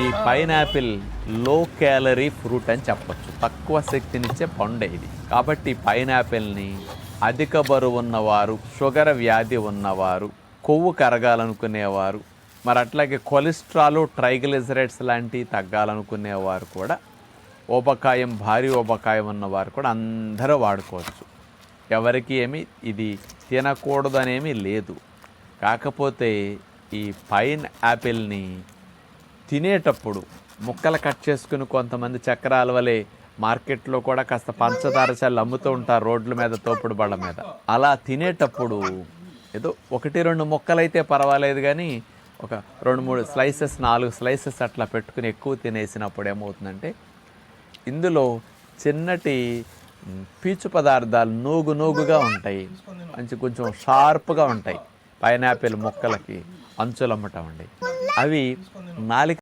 ఈ పైనాపిల్లో calorie fruit అని చెప్పొచ్చు. తక్కువ శక్తినిచ్చే పండు ఇది. కాబట్టి పైనాపిల్ని అధిక బరువు ఉన్నవారు షుగర్ వ్యాధి ఉన్నవారు కొవ్వు కరగాలనుకునేవారు మరి అట్లాగే కొలెస్ట్రాల్ ట్రైగ్లిజరైడ్స్ లాంటివి తగ్గాలనుకునేవారు కూడా ఊబకాయం భారీ ఊబకాయం ఉన్నవారు కూడా అందరూ వాడుకోవచ్చు. ఎవరికి ఏమి ఇది తినకూడదనేమి లేదు. కాకపోతే ఈ పైన్ యాపిల్ని తినేటప్పుడు ముక్కలు కట్ చేసుకుని కొంతమంది చక్రాల వలె మార్కెట్లో కూడా కాస్త పంచదార చల్లు అమ్ముతూ ఉంటారు రోడ్ల మీద తోపుడు బళ్ళ మీద. అలా తినేటప్పుడు ఏదో ఒకటి రెండు ముక్కలైతే పర్వాలేదు కానీ ఒక రెండు మూడు స్లైసెస్ నాలుగు స్లైసెస్ అట్లా పెట్టుకుని ఎక్కువ తినేసినప్పుడు ఏమవుతుందంటే ఇందులో చిన్నటి పీచు పదార్థాలు నూగు నూగుగా ఉంటాయి. మంచి కొంచెం షార్ప్గా ఉంటాయి. పైనాపిల్ ముక్కలకి అంచులమ్మటం అండి. అవి నాలిక